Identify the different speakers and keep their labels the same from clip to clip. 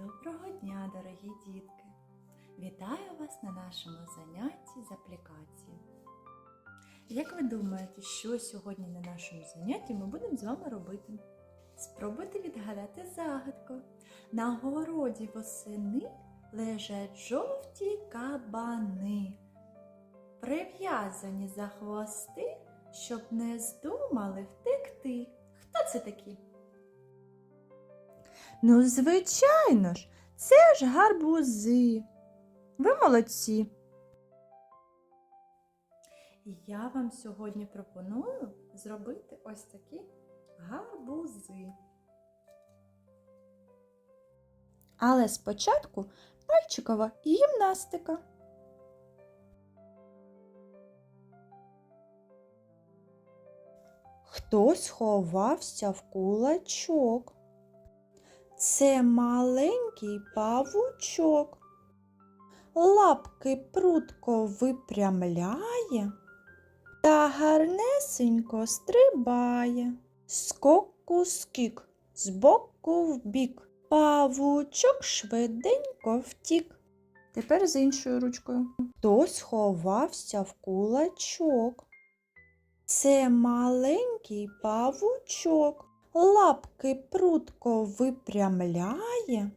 Speaker 1: Доброго дня, дорогі дітки! Вітаю вас на нашому занятті з аплікації. Як ви думаєте, що сьогодні на нашому занятті ми будемо з вами робити? Спробуйте відгадати загадку. На городі восени лежать жовті кабани, прив'язані за хвости, щоб не здумали втекти. Хто це такі? Ну, звичайно ж, це ж гарбузи. Ви молодці. Я вам сьогодні пропоную зробити ось такі гарбузи. Але спочатку пальчикова гімнастика. Хтось ховався в кулачок. Це маленький павучок. Лапки прутко випрямляє та гарнесенько стрибає. Скоку скік, з боку в бік. Павучок швиденько втік. Тепер з іншою ручкою. Хтось ховався в кулачок. Це маленький павучок лапки прутко випрямляє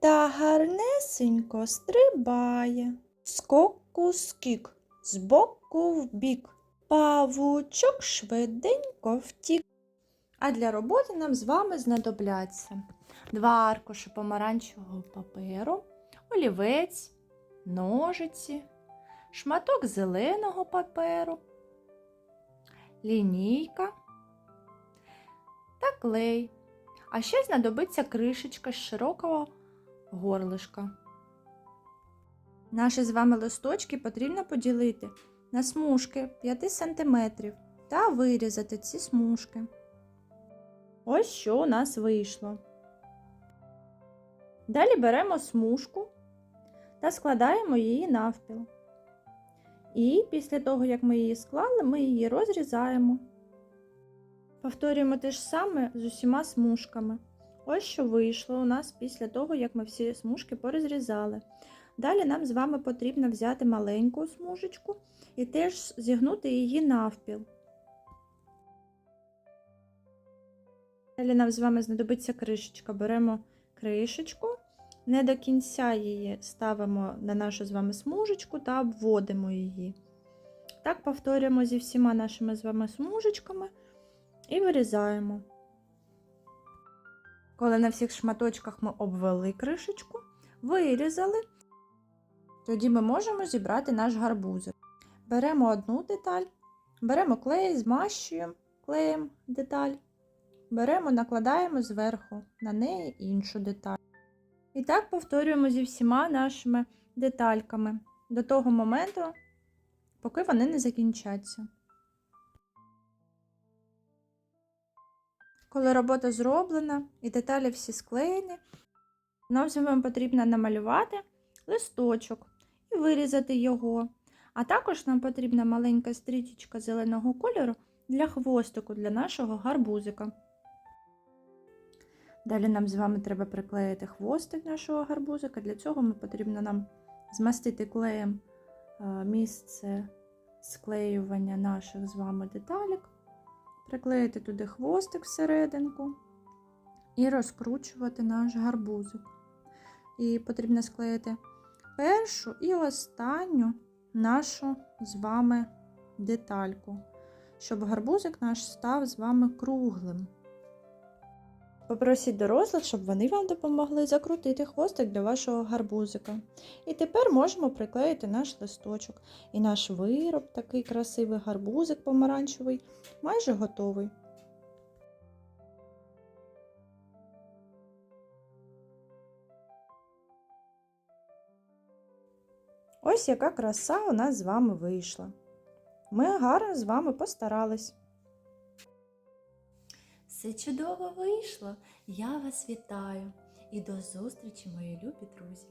Speaker 1: та гарнесенько стрибає. Скоку скік, з боку в бік. Павучок швиденько втік. А для роботи нам з вами знадобляться два аркуші помаранчевого паперу, олівець, ножиці, шматок зеленого паперу, лінійка та клей. А ще знадобиться кришечка з широкого горлишка. Наші з вами листочки потрібно поділити на смужки 5 см та вирізати ці смужки. Ось що у нас вийшло. Далі беремо смужку та складаємо її навпіл. І після того, як ми її склали, ми її розрізаємо. Повторюємо те ж саме з усіма смужками. Ось що вийшло у нас після того, як ми всі смужки порозрізали. Далі нам з вами потрібно взяти маленьку смужечку і теж зігнути її навпіл. Далі нам з вами знадобиться кришечка. Беремо кришечку, не до кінця її ставимо на нашу з вами смужечку та обводимо її. Так повторюємо зі всіма нашими з вами смужечками і вирізаємо. Коли на всіх шматочках ми обвели кришечку, вирізали, тоді ми можемо зібрати наш гарбузик. Беремо одну деталь, беремо клей, змащуємо клеєм деталь, беремо, накладаємо зверху на неї іншу деталь. І так повторюємо зі всіма нашими детальками до того моменту, поки вони не закінчаться. Коли робота зроблена і деталі всі склеєні, нам з вами потрібно намалювати листочок і вирізати його. А також нам потрібна маленька стрічечка зеленого кольору для хвостику для нашого гарбузика. Далі нам з вами треба приклеїти хвостик нашого гарбузика. Для цього ми потрібно нам змастити клеєм е, місце склеювання наших з вами деталік приклеїти туди хвостик всерединку і розкручувати наш гарбузик. І потрібно склеїти першу і останню нашу з вами детальку, щоб гарбузик наш став з вами круглим. Попросіть дорослих, щоб вони вам допомогли закрутити хвостик для вашого гарбузика. І тепер можемо приклеїти наш листочок. І наш вироб, такий красивий гарбузик помаранчевий, майже готовий. Ось яка краса у нас з вами вийшла. Ми гарно з вами постарались. Все чудово вийшло. Я вас вітаю і до зустрічі, мої любі друзі!